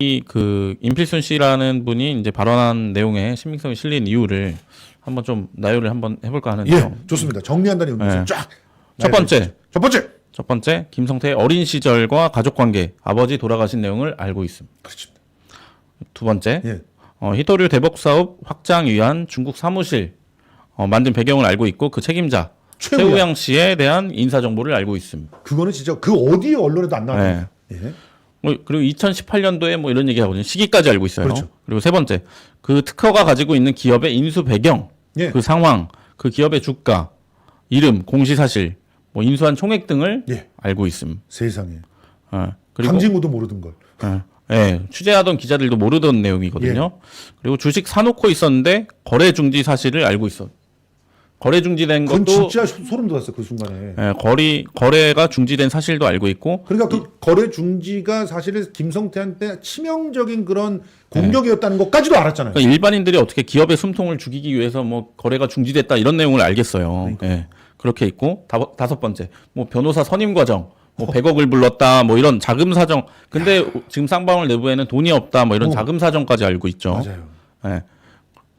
이 그 임필순 씨라는 분이 이제 발언한 내용에 신빙성이 실린 이유를 한번 좀 나열을 한번 해볼까 하는데요. 예, 좋습니다. 정리한다는 의미에서 네. 쫙. 첫 번째. 첫 번째. 첫 번째 김성태의 어린 시절과 가족 관계, 아버지 돌아가신 내용을 알고 있음. 그렇습니다. 두 번째, 예. 어, 히토류 대북 사업 확장 위한 중국 사무실 어, 만든 배경을 알고 있고 그 책임자 최우양. 최우양 씨에 대한 인사 정보를 알고 있음. 그거는 진짜 그 어디 언론에도 안 나왔습니다. 예. 뭐, 그리고 2018년도에 뭐 이런 얘기 하거든요. 시기까지 알고 있어요. 그렇죠. 그리고 세 번째, 그 특허가 가지고 있는 기업의 인수 배경, 예. 그 상황, 그 기업의 주가, 이름, 공시 사실, 뭐 인수한 총액 등을 예. 알고 있음. 세상에. 어, 그리고 강진구도 모르던 걸. 예, 예, 취재하던 기자들도 모르던 내용이거든요. 예. 그리고 주식 사놓고 있었는데 거래 중지 사실을 알고 있어. 거래 중지된 그건 것도 진짜 소름 돋았어 그 순간에. 예, 거리 거래가 중지된 사실도 알고 있고 그러니까 그 거래 중지가 사실은 김성태한테 치명적인 그런 공격이었다는 것까지도 알았잖아요. 그러니까 일반인들이 어떻게 기업의 숨통을 죽이기 위해서 뭐 거래가 중지됐다 이런 내용을 알겠어요. 예. 그렇게 있고 다, 다섯 번째 뭐 변호사 선임 과정 뭐 100억을 불렀다 뭐 이런 자금 사정 근데 지금 쌍방울 내부에는 돈이 없다 뭐 이런 어. 자금 사정까지 알고 있죠. 맞아요. 예.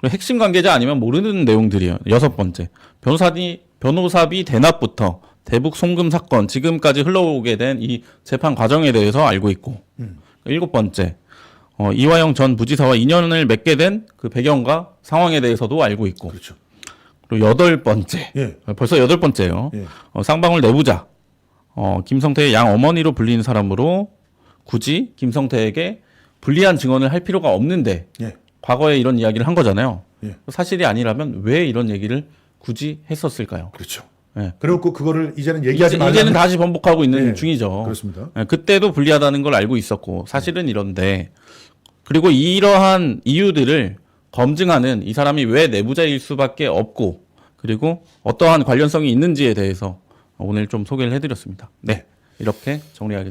핵심 관계자 아니면 모르는 내용들이에요. 여섯 번째 변호사비 변호사비 대납부터 대북 송금 사건 지금까지 흘러오게 된 이 재판 과정에 대해서 알고 있고 일곱 번째 어, 이화영 전 부지사와 인연을 맺게 된 그 배경과 상황에 대해서도 알고 있고 그렇죠. 그리고 여덟 번째 예. 어, 벌써 여덟 번째예요. 예. 어, 쌍방울 내부자 어, 김성태의 양 어머니로 불리는 사람으로 굳이 김성태에게 불리한 증언을 할 필요가 없는데 예. 과거에 이런 이야기를 한 거잖아요. 예. 사실이 아니라면 왜 이런 얘기를 굳이 했었을까요? 그렇죠. 예. 그리고 그거를 이제는 얘기하지 이제, 말라. 이제는 다시 번복하고 있는 예, 중이죠. 그렇습니다. 예, 그때도 불리하다는 걸 알고 있었고 사실은 이런데 그리고 이러한 이유들을 검증하는 이 사람이 왜 내부자일 수밖에 없고 그리고 어떠한 관련성이 있는지에 대해서 오늘 좀 소개를 해드렸습니다. 네, 이렇게 정리하겠습니다.